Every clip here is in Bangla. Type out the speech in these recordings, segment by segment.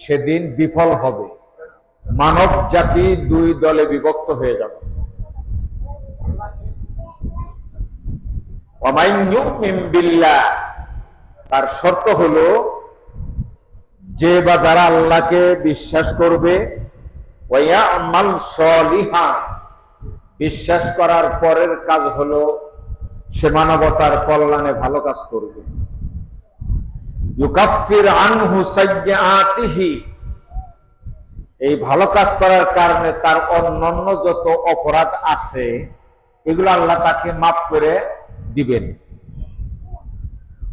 সেদিন বিফল হবে। মানব জাতি দুই দলে বিভক্ত হয়ে যাবে। তার শর্ত হলো, যে বা যারা আল্লাহকে বিশ্বাস করবে বিশ্বাস করার পরের কাজ হলো, সে মানবতার কল্যাণে ভালো কাজ করবে। ইউকাফির আনহু সাইয়্যাতিহি। এই ভালো কাজ করার কারণে তার অন্যান্য যত অপরাধ আছে, এগুলো আল্লাহ তাকে মাফ করে দিবেন।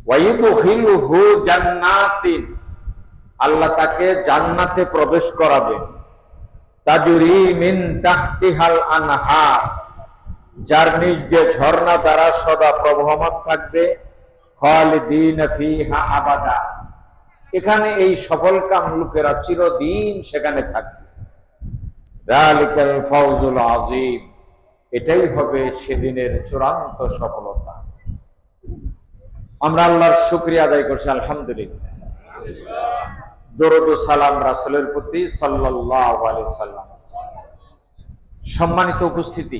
ওয়াইদুখিলুহু জান্নাতিন। আল্লাহ তাকে জান্নাতে প্রবেশ করাবেন। তাজুরি মিন তাহতিহাল আনহার। যার নিজ দিয়ে ঝর্ণা দ্বারা সদা প্রবহমান থাকবে আবাদা। এখানে এই সফল কাম লোকেরা চিরদিন সেখানে থাকবে। ফাউজুল আজিম এটাই হবে সেদিনের চূড়ান্ত সফলতা। আমরা আল্লাহর শুক্রিয়া আদায় করছি, আলহামদুলিল্লাহ। দরদ সালাম রাসূলের প্রতি আলাইহি সাল্লাম। সম্মানিত উপস্থিতি।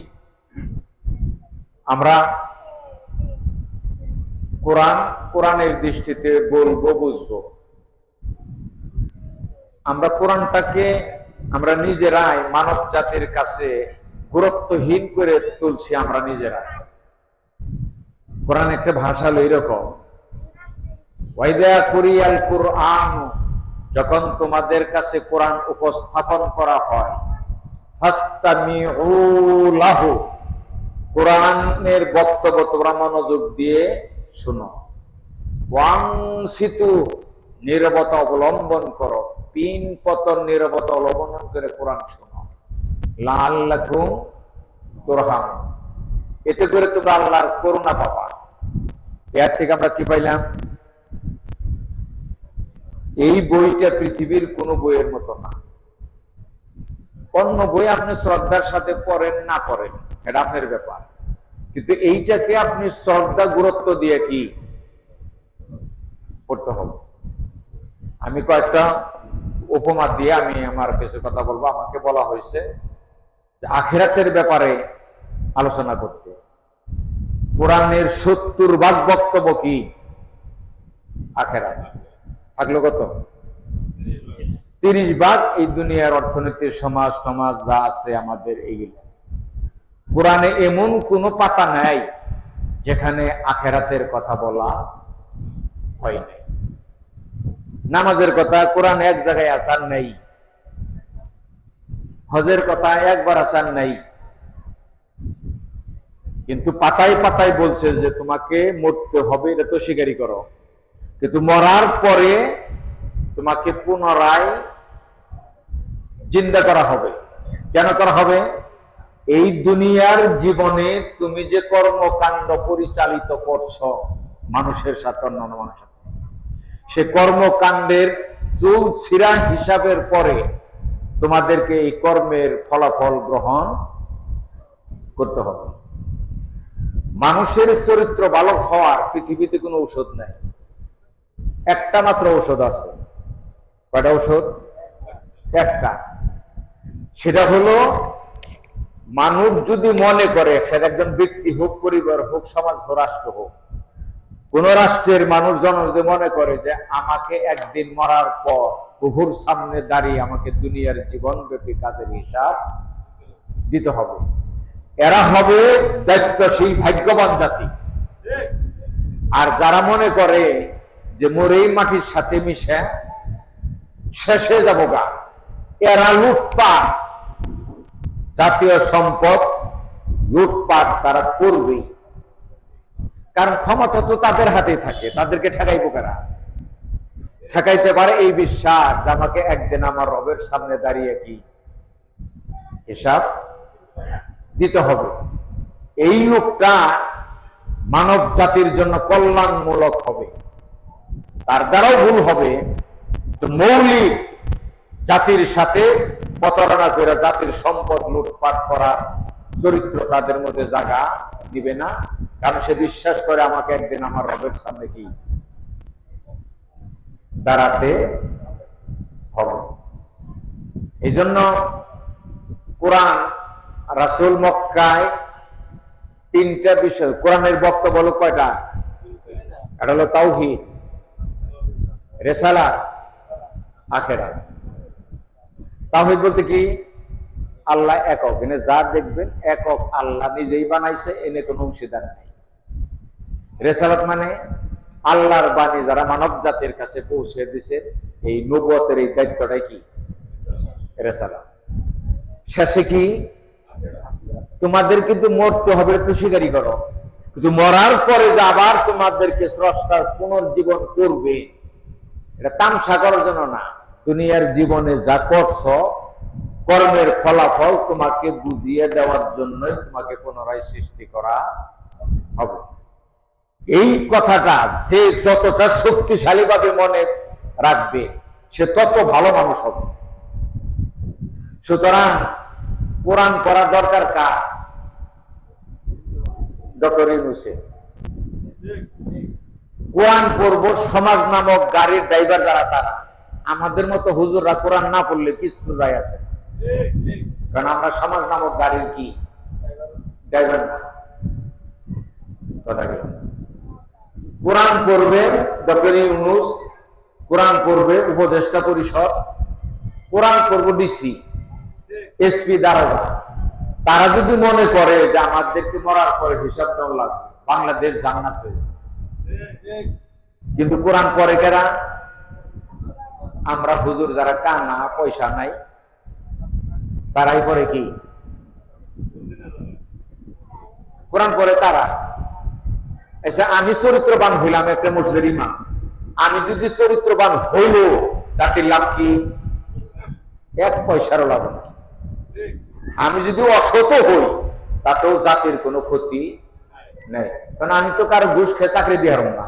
আমরা কোরআন, কোরআনের দৃষ্টিতে বলব, বুঝব। আমরা কোরআনটাকে, আমরা নিজেরাই মানব জাতির কাছে গুরুত্বহীন করে তুলছি আমরা নিজেরা কোরআন একটা ভাষা হলো এরকম। কুরিয়াল কুরআন, যখন তোমাদের কাছে কোরআন উপস্থাপন করা হয় কোরআনের বক্তব্য তোমরা মনোযোগ দিয়ে শুনো। ওয়াংসিতু নিরবতা অবলম্বন করো। তিন পতন নিরবতা অবলম্বন করে কোরআন শোনো। লাল্লাকুম তুরহাম এতে করে তোমরা আল্লাহর করুণা পাবা। এর থেকে আমরা কি পাইলাম? এই বইটা পৃথিবীর কোন বইয়ের মতো না। অন্য বই আপনি শ্রদ্ধার সাথে পড়েন, না পড়েন, এটা আপনার ব্যাপার। কিন্তু এইটাকে আপনি শ্রদ্ধা গুরুত্ব দিয়ে কি করতে হবে? আমি কয়েকটা উপমা দিয়ে আমি আমার কিছু কথা বলব। আমাকে বলা হয়েছে আখেরাতের ব্যাপারে আলোচনা করতে। কোরআনের সত্তর ভাগ বক্তব্য কি? আখেরাত। থাকল কত? তিরিশ ভাগ। এই দুনিয়ার অর্থনীতি, সমাজ সমাজ যা আছে আমাদের, এইগুলো। কোরআনে এমন কোন পাতা নাই যেখানে আখেরাতের কথা বলা হয় নাই। নামাজের কথা কোরআন এক জায়গায় আসার নেই। হজের কথা একবার আসার নেই। কিন্তু পাতায় পাতায় বলছে যে, তোমাকে মরতে হবে, এটা তো স্বীকারই করো। কিন্তু মরার পরে তোমাকে পুনরায় জিন্দা করা হবে। কেন করা হবে? এই দুনিয়ার জীবনে তুমি যে কর্মকাণ্ড পরিচালিত করছ, মানুষের সাথে অন্যান্য মানুষের সে কর্মকাণ্ডের চুল ছিঁড়া হিসাবের পরে তোমাদেরকে এই কর্মের ফলাফল গ্রহণ করতে হবে। মানুষের চরিত্র ভালো হওয়ার পৃথিবীতে কোনো ঔষধ নাই। একটা মাত্র ঔষধ আছে। কয়টা ঔষধ? একটা। সেটা হলো মানুষ যদি মনে করে সেটা একজন ব্যক্তি হোক, পরিবার হোক, সমাজ হোক, রাষ্ট্র হোক, কোন রাষ্ট্রের মানুষজন যদি মনে করে যে আমাকে একদিন মরার পর প্রভুর সামনে দাঁড়িয়ে আমাকে দুনিয়ার জীবনব্যাপী কাজের হিসাব দিতে হবে। এরা হবে দায়িত্বশীল, ভাগ্যবান জাতি। আর যারা মনে করে যে মরেই মাটির সাথে মিশে, শেষে যাব গা। এরা লুটপাট জাতীয় সম্পদ লুটপাট তারা করবেই কারণ ক্ষমতা তো তাদের হাতেই থাকে, তাদেরকে ঠেকাইবো কারা? ঠেকাইতে পারে এই বিশ্বাস আমাকে একদিন আমার রবের সামনে দাঁড়িয়ে কি হিসাব দিতে হবে। এই লোকটা মানব জাতির জন্য কল্যাণমূলক হবে। তার দ্বারাও ভুল হবে। মৌলিক জাতির সাথে প্রতারণা করে জাতির সম্পদ লুটপাট করা চরিত্র তাদের মধ্যে জায়গা দিবে না। কারণ সে বিশ্বাস করে আমাকে একদিন আমার রবের সামনে কি? দাঁড়াতে হবে। এই জন্য কোরআন রাসুল মক্কায় তিনটা বিষয়, কোরআনের বক্তব্য হলো কয়টা? এটা হলো তাওহিদ রেসালা আখেরা তাওহিদ বলতে কি? আল্লাহ একক। এনে যা দেখবেন, একক আল্লাহ নিজেই বানাইছে, এনে কোনো অংশীদার নেই। রেসালাত মানে আল্লাহর বাণী যারা মানব জাতির কাছে পৌঁছে দিছে, এই নবতের এই দায়িত্বটাই কি? রেসালাত। শেষে কি? তোমাদের কিন্তু মরতে হবে তো স্বীকারই করো। কিন্তু মরার পরে যে আবার তোমাদেরকে স্রষ্টার পুনর্জীবন করবে, এটা তামসা করার জন্য না। দুনিয়ার জীবনে যা করছ, কর্মের ফলাফল তোমাকে বুঝিয়ে দেওয়ার জন্যই তোমাকে পুনরায় সৃষ্টি করা হবে। এই কথাটা যে যতটা শক্তিশালী ভাবে মনে রাখবে, সে তত ভালো মানুষ হবে। সুতরাং কোরআন করার দরকার কার? ডক্টর ইউনুসের। কোরআন পড়ব সমাজ নামক গাড়ির ড্রাইভার যারা, তারা। আমাদের মতো হুজুররা কোরআন না পড়লে কিচ্ছু যায় আছে কারণ আমরা সমাজ নামক গাড়ির কি? ড্রাইভার কথা গেল কোরআন পড়বে ডক্টর ইউনুস, কোরআন পড়বে উপদেষ্টা পরিষদ, কোরআন পড়ব ডিসি, এসপি দারোগা। তারা যদি মনে করে যে আমাদেরকে মরার পরে হিসাব দেওয়া লাগবে, বাংলাদেশ জান্নাত হয়ে কিন্তু কোরআন পরে কেরা? আমরা হুজুর যারা কানা পয়সা নাই, তারাই পরে কি? কোরআন পরে তারা। এসে আমি চরিত্রবান হইলাম একটা মুসলিম ইমাম। আমি যদি চরিত্রবান হইল জাতির লাভ কি? এক পয়সারও লাভ আমি যদি অসত হই, তাতেও জাতির কোনো ক্ষতি নেই। কারণ আমি তো কারও ঘুষ খেয়ে চাকরি দিয়ে না।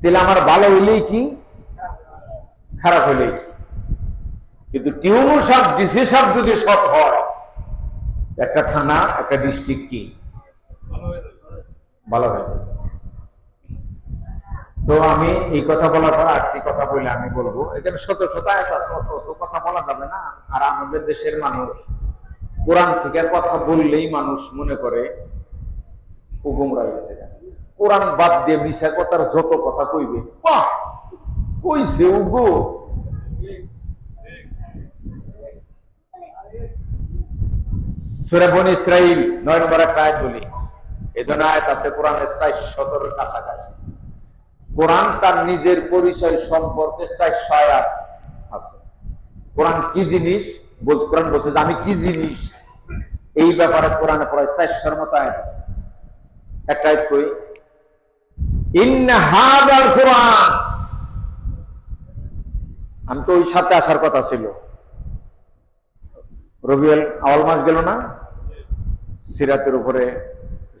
তাহলে আমার ভালো হইলেই কি? খারাপ হইলেই কি? কিন্তু টিউনু সাপ ডিসি যদি সৎ হয়, একটা থানা, একটা ডিস্ট্রিক্ট কি? ভালো হয়ে যাবে। তো আমি এই কথা বলার পর আরেকটি কথা বলে আমি বলব, এখানে শত শত অত অত কথা বলা যাবে না। আর আমাদের দেশের মানুষ, কোরআন থেকে কথা বললেই মানুষ মনে করে হুকুমরা গেছে কোরআন বাদ দিয়ে মিশা কথার যত কথা কইবে, বাহ! কইছে, উগো। আছে কাছাকাছি। তার নিজের পরিচয় সম্পর্কে আছে। কি জিনিস? বলছে যে আমি কি জিনিস? এই ব্যাপারে কোরআনে প্রায় চারশোর মতো আয়াত আছে। একটা আয়াত কই? কোরআন। আমি তো ওই সাথে আসার কথা ছিল। রবিউল আওয়াল মাস গেল না? সিরাতের উপরে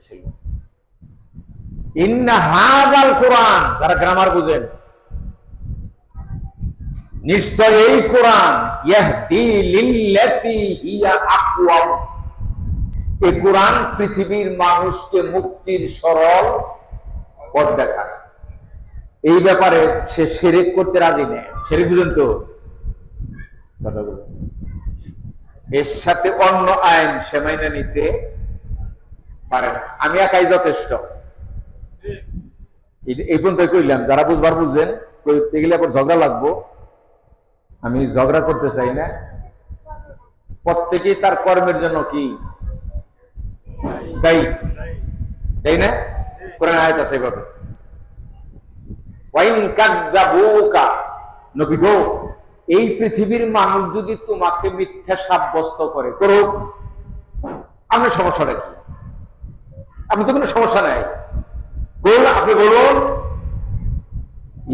ছিল। কোরআন গ্রামার বুঝেন। নিশ্চয় এই কোরআন এই কোরআন পৃথিবীর মানুষকে মুক্তির সরল পথ দেখায় এই ব্যাপারে সে সেরেক করতে রাজি নেই। সেরেক বুঝেন তো? কথা এর সাথে অন্য আইন সে মাইনে নিতে পারে না। আমি একাই যথেষ্ট। এই- পর্যন্ত কইলাম। যারা বুঝবার বুঝছেন করতে গেলে আবার ঝগড়া লাগবো। আমি ঝগড়া করতে চাই না। প্রত্যেকেই তার কর্মের জন্য কি? তাই না? কোরআন আয়াত আছে এভাবে এই পৃথিবীর মানুষ যদি তোমাকে মিথ্যা সাব্যস্ত করে, করুক, আপনার সমস্যাটা কি? আপনি তো কোনো সমস্যা নাই। আপনি বলুন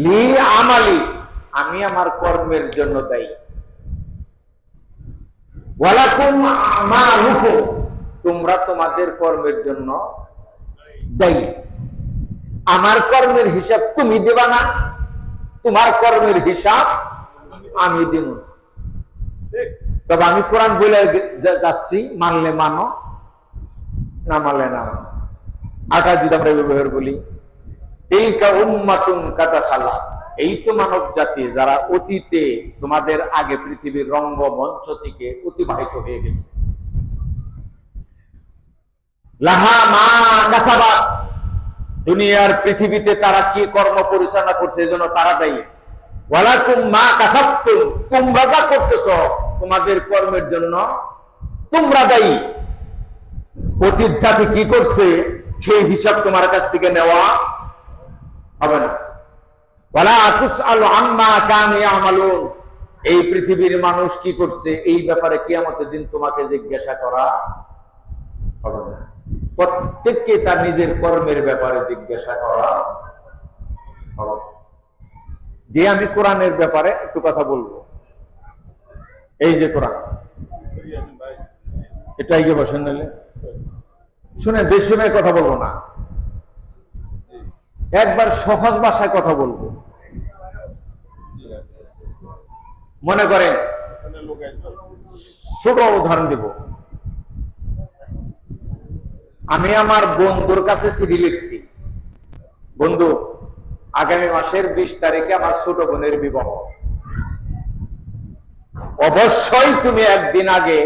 লি আমালি আমি আমার কর্মের জন্য দায়ী। ওয়ালাকুম আমালুকুম, তোমরা তোমাদের কর্মের জন্য দায়ী। আমার কর্মের হিসাব তুমি দেবা না। তোমার কর্মের হিসাব আমি দেব। তবে আমি কোরআন বলে যাচ্ছি, মানলে মানো, না মানলে না আটা যদি আমরা ব্যবহার বলি, তিলকা উম্মাতুন কাদা খালা এই তো মানব জাতি যারা অতীতে তোমাদের আগে পৃথিবীর রঙ্গ মঞ্চ থেকে অতিবাহিত হয়ে গেছে। লাহা মা দুনিয়ার পৃথিবীতে তারা কি কর্ম পরিচালনা করছে, এই জন্য তারা দায়ী। মা তোমরা যা করতেছ, তোমাদের কর্মের জন্য তোমরা দায়ী। জাতি কি করছে, সেই হিসাব তোমার কাছ থেকে নেওয়া হবে না। ওয়ালা আম্মা কানু এই পৃথিবীর মানুষ কি করছে, এই ব্যাপারে কি কিয়ামতের দিন তোমাকে জিজ্ঞাসা করা হবে না। প্রত্যেককে তার নিজের কর্মের ব্যাপারে জিজ্ঞাসা করা যে আমি কোরআনের ব্যাপারে একটু কথা বলব। এই যে কোরআন। এটা এগিয়ে বসেন নিলে শুনে বেশি সময় কথা বলব না। একবার সহজ ভাষায় কথা বলব। মনে করেন, ছোট উদাহরণ দিব। আমি আমার বন্ধুর কাছে চিঠি লিখছি। বন্ধু, আগামী মাসের বিশ তারিখে আমার ছোট বোনের বিবাহ। অবশ্যই তুমি একদিন আগে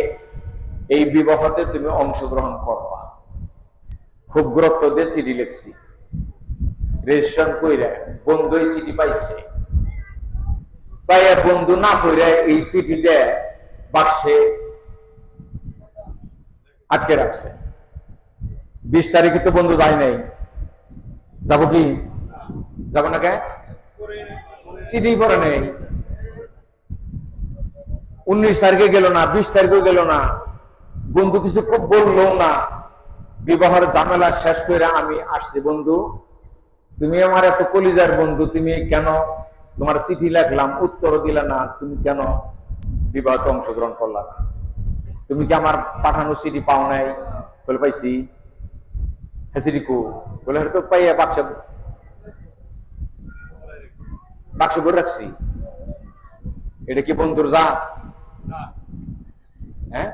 এই বিবাহতে তুমি অংশগ্রহণ করবা। খুব গুরুত্ব দিয়ে চিঠি লিখছি। রেজিস্ট্রেশন কইরা বন্ধু এই চিঠি পাইছে। পাইয়া বন্ধু না কইরা এই চিঠি দেয় বাক্সে আটকে রাখছে। বিশ তারিখে তো বন্ধু যায় নাই। যাব কি? যাব না কে? চিঠি পরে নেই। উনিশ তারিখে গেল না, বিশ তারিখে গেল না। বন্ধু কিছু খুব বলল না। বিবাহের ঝামেলা শেষ করে আমি আসছি, বন্ধু। তুমি আমার এত কলিজার বন্ধু, তুমি কেন তোমার চিঠি লিখলাম উত্তর দিলে না, তুমি কেন বিবাহতে অংশগ্রহণ করলা তুমি কি আমার পাঠানো চিঠি পাও নাই? বলে পাইছি। হ্যাঁ বলে হয়তো পাইয়া বাক্স বাক্স ভরে রাখছি। এটা কি বন্ধুর যা হ্যাঁ?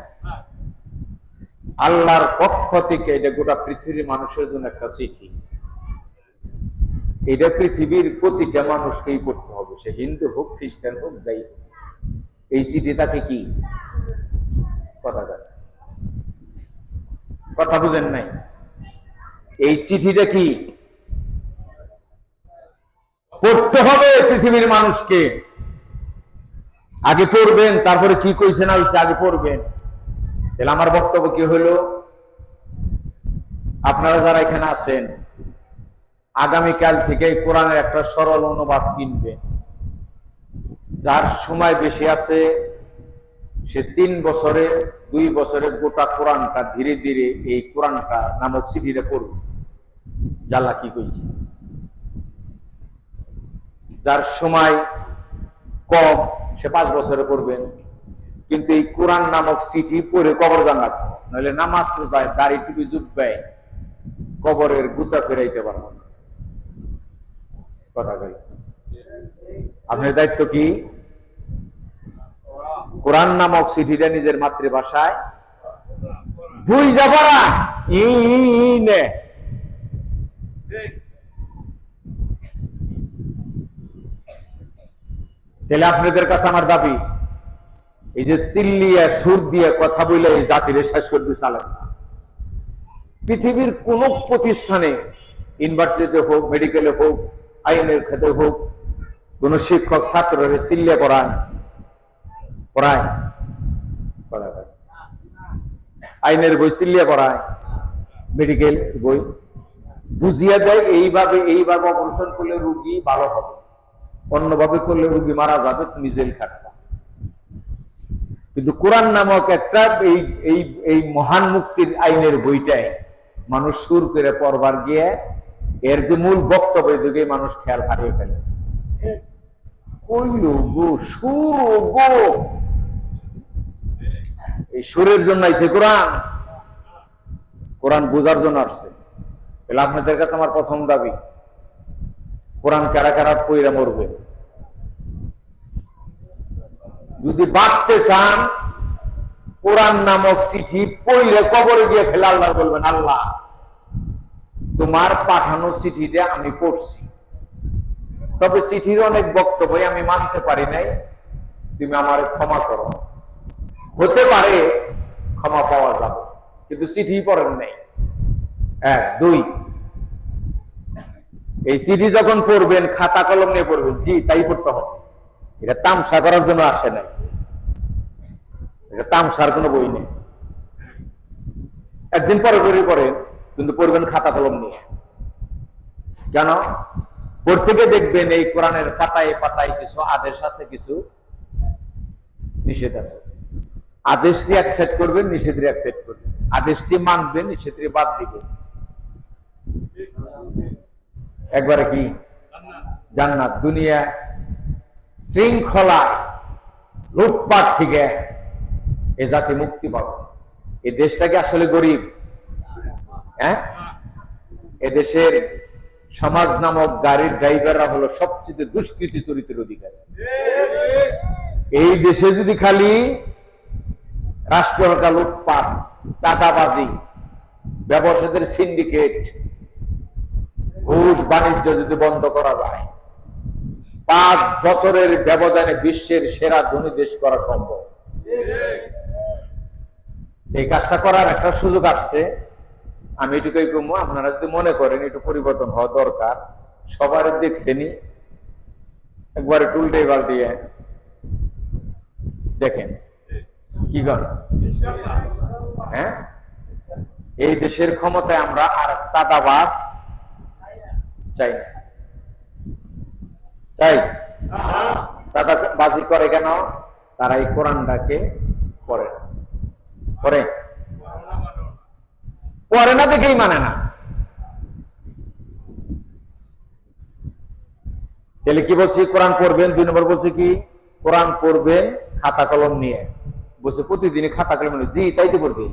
আল্লাহর পক্ষ থেকে এটা গোটা পৃথিবীর মানুষের জন্য একটা চিঠি। এটা পৃথিবীর প্রতিটা মানুষকেই পড়তে হবে। সে হিন্দু হোক, খ্রিস্টান হোক, যাই এই চিঠি তাকে কি? কথা কথা বুঝেন নাই। এই চিঠিটা কি? পড়তে হবে পৃথিবীর মানুষকে। আগে পড়বেন, তারপরে কি কইছে না হইছে, আগে পড়বেন। তাহলে আমার বক্তব্য কি হলো আপনারা যারা এখানে আছেন, আগামীকাল থেকে কোরআনের একটা সরল অনুবাদ কিনবেন। যার সময় বেশি আছে সে তিন বছরে, দুই বছরে গোটা কোরআনটা ধীরে ধীরে এই কোরআনটা নামক চিঠিটা পড়বে। জ্বালা কি কইছে? যার সময় কম, সে পাঁচ বছরে পড়বেন কিন্তু এই কোরআন নামক সিটি পড়ে কবর জানা নইলে নামাজ পায় দাড়ি টুপি জুটবে, কবরের গুতা ফেরাইতে পারব না। কথা কই? আপনার দায়িত্ব কি? কোরআন নামক চিঠিটা নিজের মাতৃভাষায়। বুঝ যাবারা ই নে তাহলে আপনাদের কাছে আমার দাবি, এই যে চিল্লিয়া, সুর দিয়ে কথা বলে এই জাতিরে শেষ করতে চালেন না পৃথিবীর কোন প্রতিষ্ঠানে, ইউনিভার্সিটিতে হোক, মেডিকেলে হোক, আইনের ক্ষেত্রে হোক, কোন শিক্ষক, ছাত্ররে চিল্লিয়া পড়ায় পড়ায়। আইনের বই চিল্লিয়া পড়ায়। মেডিকেল বই। বুঝিয়ে দেয়, এইভাবে এইভাবে অপারেশন করলে রুগী ভালো হবে। অন্যভাবে করলে রুগী মারা যাবে, তুমি জেল খাটবা। কিন্তু কোরআন নামক একটা এই এই এই মহান মুক্তির আইনের বইটাই মানুষ সুর করে পড়বার গিয়ে এর যে মূল বক্তব্য দিকে মানুষ খেয়াল হারিয়ে ফেলে। কইল গো, সুর গো। এই সুরের জন্য আইছে কোরআন। কোরআন বোঝার জন্য আসছে। তাহলে আপনাদের কাছে আমার প্রথম দাবি, কোরআন কারা কারা পইরা মরবে? যদি বাঁচতে চান, কোরআন নামক চিঠি পইলে কবরে গিয়ে ফেলে আল্লাহ বলবেন, আল্লাহ, তোমার পাঠানো চিঠিটা আমি পড়ছি। তবে চিঠির অনেক বক্তব্য আমি মানতে পারি নাই। তুমি আমার ক্ষমা করো। হতে পারে, ক্ষমা পাওয়া যাবে, কিন্তু চিঠি পড়েন নাই। এক, দুই, এই চিঠি যখন পড়বেন, খাতা কলম নিয়ে পড়বেন, জি, তাই পড়তে হবে। এটা তামসা করার জন্য আসে নাই। এটা তামসার কোনো বই নেই। একদিন পরে করে পড়েন, কিন্তু পড়বেন খাতা কলম নিয়ে। কেন? গিয়ে দেখবেন এই কোরআনের পাতায় পাতায় কিছু আদেশ আছে, কিছু নিষেধ আছে। আদেশটি অ্যাকসেপ্ট করবেন, নিষেধটি অ্যাকসেপ্ট করবেন। আদেশটি মানবেন, নিষেধটি বাদ দিবেন। একবারে কি? জান্নাত। দুনিয়া শৃঙ্খলায় লুটপাট থেকে এ জাতি মুক্তি পাবে। এই দেশটাকে আসলে গরিব? হ্যাঁ? এদেশের সমাজ নামক গাড়ির ড্রাইভাররা হলো সবচেয়ে দুষ্কৃতি চরিত্রের অধিকারী। এই দেশে যদি খালি রাষ্ট্রহত্যা লুটপাট, চাঁদাবাজি ব্যবসাদের সিন্ডিকেট ঘুষ বাণিজ্য যদি বন্ধ করা যায়, পাঁচ বছরের ব্যবধানে বিশ্বের সেরা ধনী দেশ করা সম্ভব। এই কাজটা করার একটা সুযোগ আসছে। আমি এটুকুই কমবো আপনারা যদি মনে করেন একটু পরিবর্তন হওয়া দরকার সবার দেখছেনি একবারে টুলটে পাল্টিয়ে দেখেন। কি কর? হ্যাঁ? এই দেশের ক্ষমতায় আমরা আর চাঁদাবাস চাই না। চাই? চাঁদাবাজি করে কেন? তারা এই কোরআনটাকে না। পড়ে? পড়ে না দেখেই মানে না। তাহলে কি বলছি? কোরআন পড়বেন? দুই নম্বর বলছে কি? কোরআন পড়বেন, খাতা কলম নিয়ে। বলছে, প্রতিদিনই খাতা কলম নিয়ে জি, তাই তো পড়বে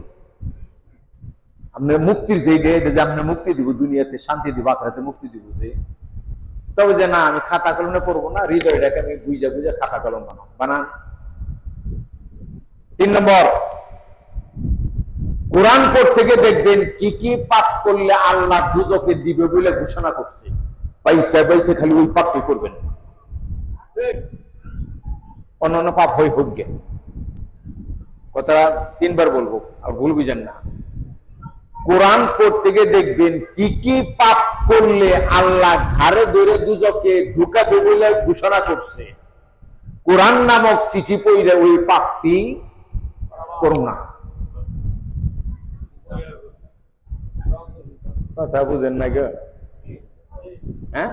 আপনার মুক্তির যে ডে যে আপনার মুক্তি দিব, দুনিয়াতে শান্তি দিব আখড়াতে মুক্তি দিব যে তবে যে না, আমি খাতা কলমে পড়ব না, হৃদয়টাকে আমি বুঝে বুঝে খাতা কলম বানাম বানান। তিন নম্বর, কোরআন পড়তে থেকে দেখবেন কি কি পাপ করলে আল্লাহ দুজকে দিবে বলে ঘোষণা করছে। পয়সা পয়সা খালি ওই পাপকে করবেন। অন্যান্য পাপ হয়ে হোক কথাটা তিনবার বলব, আর ভুল বুঝেন না। কোরআন পড়তে গিয়ে দেখবেন, কি কি পাপ করলে আল্লাহ ঘাড়ে ধরে দুজকে ঢুকাবে বলে ঘোষণা করছে। কোরআন নামক চিঠি পড়লে ওই পাপটি করুন না। কথা বুঝেন না গো হ্যাঁ?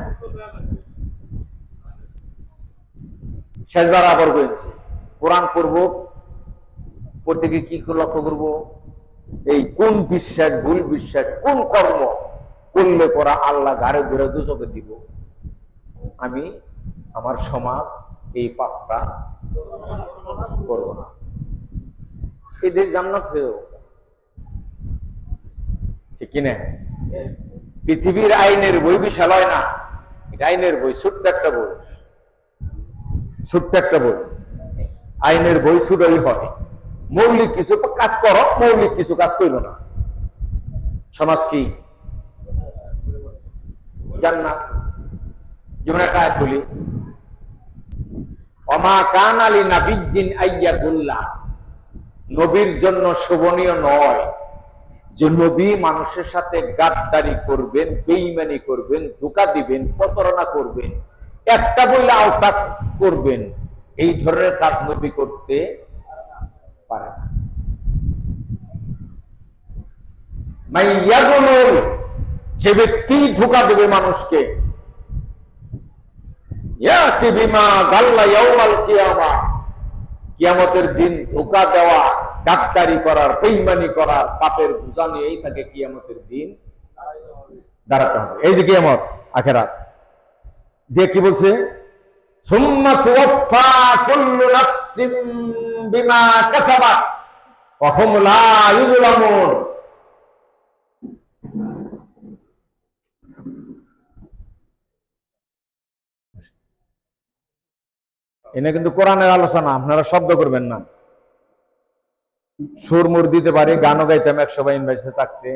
শেষবার আবার বলছি, কোরআন পড়ব গিয়ে কি লক্ষ্য করব? এই কোন বিশ্বাস, ভুল বিশ্বাস, কোন কর্ম করলে পরা আল্লাহ ঘাড়ে ঘুরে দুচকে দিব? আমি, আমার সমাজ এই পাপটা করব না। এদের জান্নাত হয়েও। ঠিক কিনা? পৃথিবীর আইনের বই বিশাল হয় না আইনের বই, ছোট্ট একটা বই। ছোট্ট একটা বই। আইনের বই শুধুই হয়। মৌলিক কিছু কাজ করো, মৌলিক কিছু কাজ করল না। সমাজ কি? নবীর জন্য শোভনীয় নয়। যে নবী মানুষের সাথে গাদ্দারি করবেন বেইমানি করবেন, ধোকা দিবেন, প্রতারণা করবেন, একটা বললে আওতা করবেন, এই ধরনের কাজ নবী করতে পারে না মাইয়াগুনুল, যে ব্যক্তি ধোকা দেবে মানুষকে। কিয়ামতের দিন ধোকা দেওয়া, ডাক্তারি করার, বেইমানি করার পাপের বোঝা নিয়েই তাকে কিয়ামতের দিন দাঁড়াতে হবে। এই যে কিয়ামত, আখেরাত। দিয়ে কি বলছে? সুম্মা এনে কিন্তু কোরআনের আলোচনা, আপনারা শব্দ করবেন না। সুর মুর দিতে পারি, গানও গাইতাম একশো বাইন বাইশে থাকতে।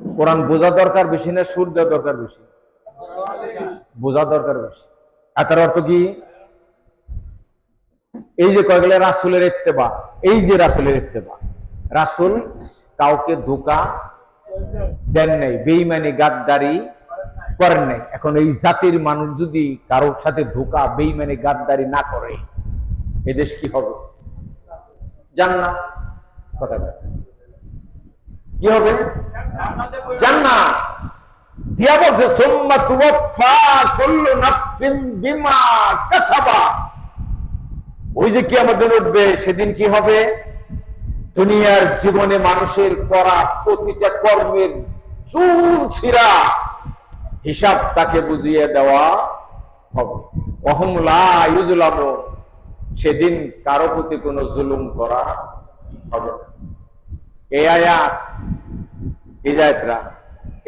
কোরআন বোঝা দরকার বেশি না সুর দেওয়া দরকার বেশি? বোঝা দরকার বেশি। আর তার অর্থ কি? এই যে কয়ে গেলে রাসুলের ইত্তেবা, এই যে রাসুলের ইত্তেবা। রাসুল কাউকে ধোকা দেন নাই বেইমানি গাদ্দারি করেন নাই। এখন এই জাতির মানুষ যদি কারোর সাথে ধোকা, বেইমানি, গাদ্দারি না করে এদেশ কি হবে? জান্না কথা কি হবে? দিন উঠবে, সেদিন কি হবে? দুনিয়ার জীবনে মানুষের করা প্রতিটা কর্মের চুল ছিঁড়া। হিসাব তাকে বুঝিয়ে দেওয়া হবে। অহমলা ইউজুলাম, সেদিন কারও প্রতি কোনো জুলুম করা হবে না। এই আয়াত হিজায়তরা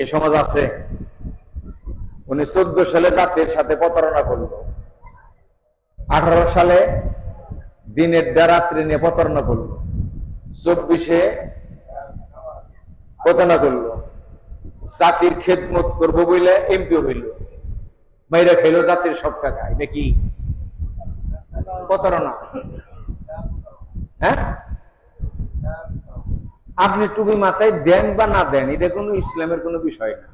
এ সমাজ আছে। উনি চোদ্দ সালে জাতির সাথে প্রতারণা করল। আঠারো সালে দিনের রাত্রি নিয়ে প্রতারণা করল। চব্বিশে প্রতারণা করল। জাতির খেদমত করব বলে এমপি হইল। মাইরা খেলো জাতির সব টাকায় নাকি প্রতারণা? হ্যাঁ? আপনি টুপি মাথায় দেন বা না দেন, এটা কোনো ইসলামের কোনো বিষয় না।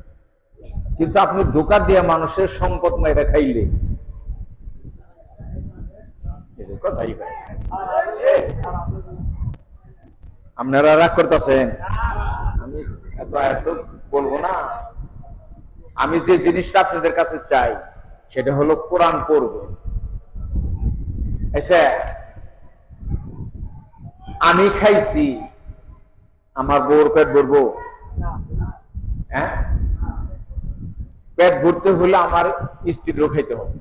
কিন্তু আপনি ধোকা দিয়ে মানুষের সম্পদ মাইরা খাইলে। আপনারা রাগ করতেছেন? আমি এত বলব না। আমি যে জিনিসটা আপনাদের কাছে চাই, সেটা হলো কোরআন পড়বে। আচ্ছা আমি খাইছি, আমার বউর পেট ভরবো? হ্যাঁ? পেট ভরতে হলে আমার স্ত্রীরও খাইতে হবে।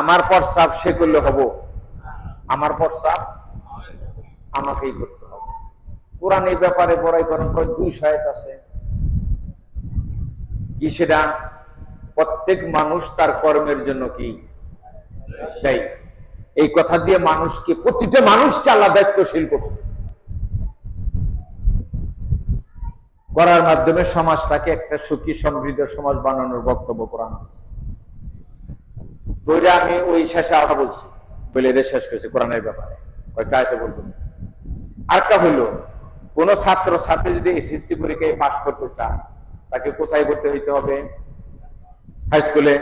আমার প্রস্তাব সে করলে হব। আমার প্রস্তাব আমাকেই করতে হবে। কোরআন এই ব্যাপারে বড়াই করেন প্রায় দুই সহায়তা আছে। কি সেটা? প্রত্যেক মানুষ তার কর্মের জন্য কি? তাই এই কথা দিয়ে মানুষকে, প্রতিটা মানুষকে আল্লাহ দায়িত্বশীল করছে। করার মাধ্যমে সমাজটাকে একটা সুখী, সমৃদ্ধ সমাজ বানানোর বক্তব্য কোরআন দিয়েছে। তো ওইটা আমি ওই শেষে আবার বলছি বলে এদের শেষ করেছি, কোরআনের ব্যাপারে। কয়েকটা আয়তে বলব। আরেকটা হইল, কোন ছাত্র, ছাত্রী যদি এসএসসি পরীক্ষায় পাশ করতে চায় তাকে কোথায় ভর্তি হইতে হবে? হাই স্কুলে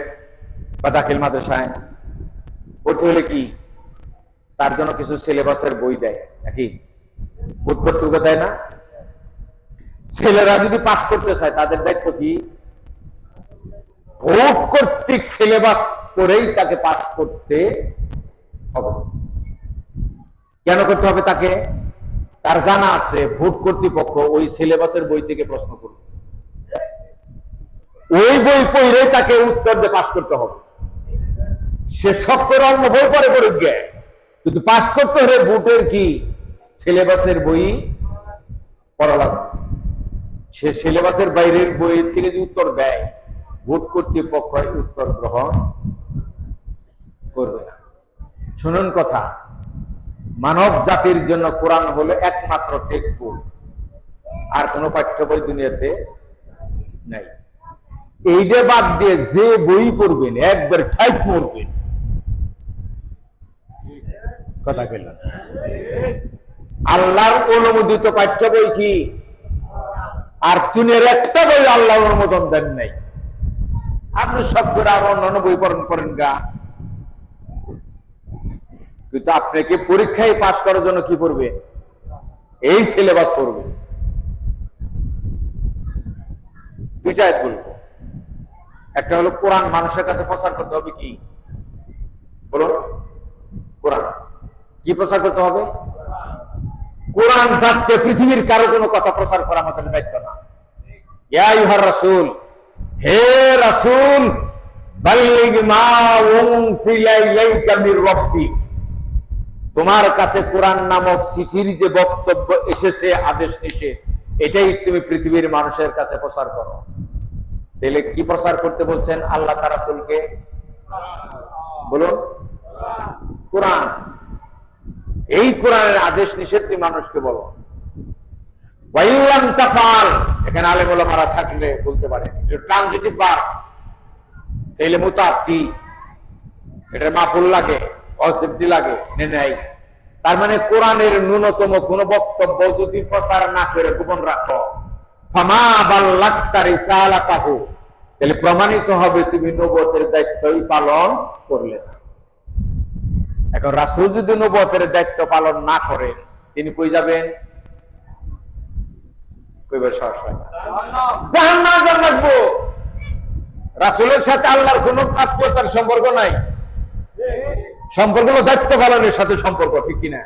বা দাখিল মাদ্রাসায়? ভর্তি হলে কি? তার জন্য কিছু সিলেবাসের বই দেয়, নাকি? বোধ দেয় না? ছেলেরা যদি পাশ করতে চায়, তাদের দায়িত্ব কি? ভোট কর্তৃক সিলেবাস করেই তাকে পাশ করতে হবে। কেন করতে হবে তাকে? তার জানা আছে ভোট কর্তৃপক্ষ ওই সিলেবাসের বই থেকে প্রশ্ন করবে। ওই বই পড়ে তাকে উত্তর দিয়ে পাশ করতে হবে। সে সব করে অন্য বই পরে পড়ুক গে। কিন্তু পাশ করতে হলে বুটের কি? সিলেবাসের বই পড়া লাগবে। সে সিলেবাসের বাইরের বই থেকে যদি উত্তর দেয় ভোট কর্তৃপক্ষ উত্তর গ্রহণ করবে না। শুনুন কথা, মানব জাতির জন্য কোরআন হলো একমাত্র টেক্সট বুক আর কোনো পাঠ্য বই দুনিয়াতে নাই। এইটা বাদ দিয়ে যে বই পড়বেন, একবার ঠাইট পড়বেন। কথা কেন আল্লাহর অনুমোদিত পাঠ্য বই কি? আর দুনিয়ার একটা বই আল্লাহ অনুমোদন দেন নাই। আপনি সব করে আর অন্যান্য বই পড়েন করেন গা। কিন্তু আপনাকে পরীক্ষায় পাশ করার জন্য কি পড়বে? এই সিলেবাস পড়বে। দুইটা বলব। একটা হলো কোরআন, মানুষের কাছে প্রচার করতে হবে কি? বলুন, কোরআন। কি প্রচার করতে হবে? কোরআন থাকতে পৃথিবীর কারও কোনো কথা প্রচার করা আমাদের দায়িত্ব না। হে তোমার কাছে কোরআন নামক চিঠির যে বক্তব্য এসেছে, আদেশ নিষেধ এটাই তুমি পৃথিবীর মানুষের কাছে প্রচার করো। তাহলে কি প্রচার করতে বলছেন আল্লাহ তার বলুন। কোরআন। এই কোরআনের আদেশ নিষেধ তুমি মানুষকে বলো। এখানে ওলামারা থাকলে বলতে পারে। ট্রানজিটিভ বার। তাইলে মুতাত্তি এটা মাফুল লাগে অসিফটি লাগে নাই। তার মানে কোরআনের ন্যূনতম কোন বক্তব্য যদি প্রচার না করে গোপন রাখো। তাহলে প্রমাণিত হবে তুমি নবতের দায়িত্বই পালন করলে না। এখন রাসূল যদি নবতের দায়িত্ব পালন না করেন তিনি কই যাবেন? রাসূলের সাথে আল্লাহর কোনো আত্মীয়তার সম্পর্ক নাই। সম্পর্ক হলো দায়িত্ব পালনের সাথে সম্পর্ক, ঠিক কিনা?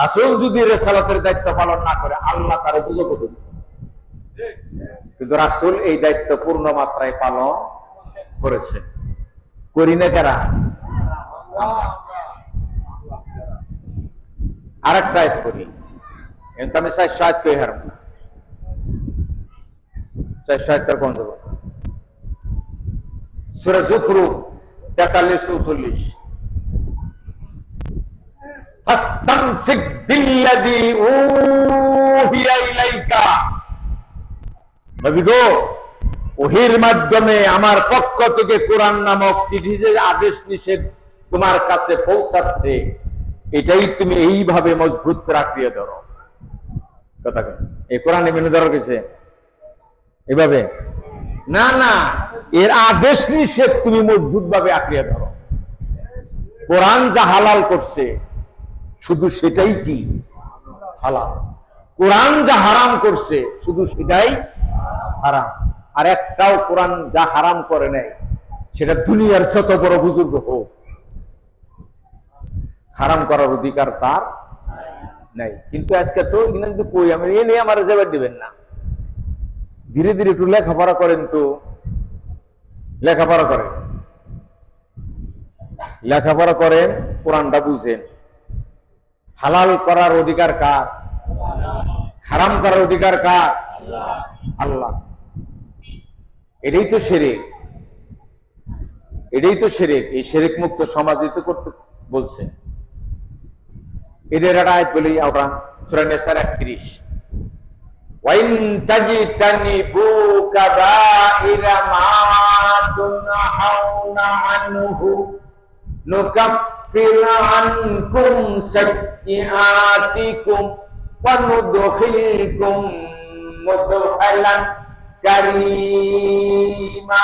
রাসূল যদি রেসালাতের দায়িত্ব পালন না করে, আল্লাহ তার দুজক দেবে কিন্তু রাসূল এই দায়িত্ব পূর্ণ মাত্রায় পালন করেছে। করি না কারা? আরেকটা আয়াত করি কিন্তু আমি চাই সাহায্য কই হারম না চাই সাহায্য কোন দেবো সুরা জুখরুফ তেতাল্লিশ চৌচল্লিশ। ফাস্তামসিক বিল্লাযী উহিয়া ইলাইকা। ওহির মাধ্যমে আমার পক্ষ থেকে কোরআন নামক সিরিজের আদেশ নিষেধ তোমার কাছে পৌঁছাচ্ছে। এটাই তুমি এইভাবে মজবুত করে ধরো। কথা। এই কোরআনে মেনে ধরো গেছে এভাবে? না না, এর আদেশ নিষেধ তুমি মজবুত ভাবে আঁকড়িয়ে ধরো। কোরআন যা হালাল করছে, শুধু সেটাই কি? হালাল। কোরআন যা হারাম করছে, শুধু সেটাই হারাম। আর একটাও কোরআন যা হারাম করে নাই, সেটা দুনিয়ার যত বড় বুজুর্গ হোক, হারাম করার অধিকার তার নাই। কিন্তু আজকে তো এখানে কই, আমি এ নিয়ে আমার জবাব দিবেন না। ধীরে ধীরে একটু লেখাপড়া করেন তো। লেখাপড়া করেন। লেখাপড়া করেন, কোরআনটা বুঝেন। হালাল করার অধিকার কার? হারাম করার অধিকার কার? আল্লাহ। এটাই তো সেরেক এটাই তো সেরেক এই সেরেক মুক্ত সমাজিত করতে বলছে। এদের একটা বলি আমরা, সূরা নিসার 31 ওয়াইন তাজিতানিবু কাবাইরা মা তুনহাউনা আনহু নুকাফির আনকুম নুদখিলকুম মুদখালান কারীমা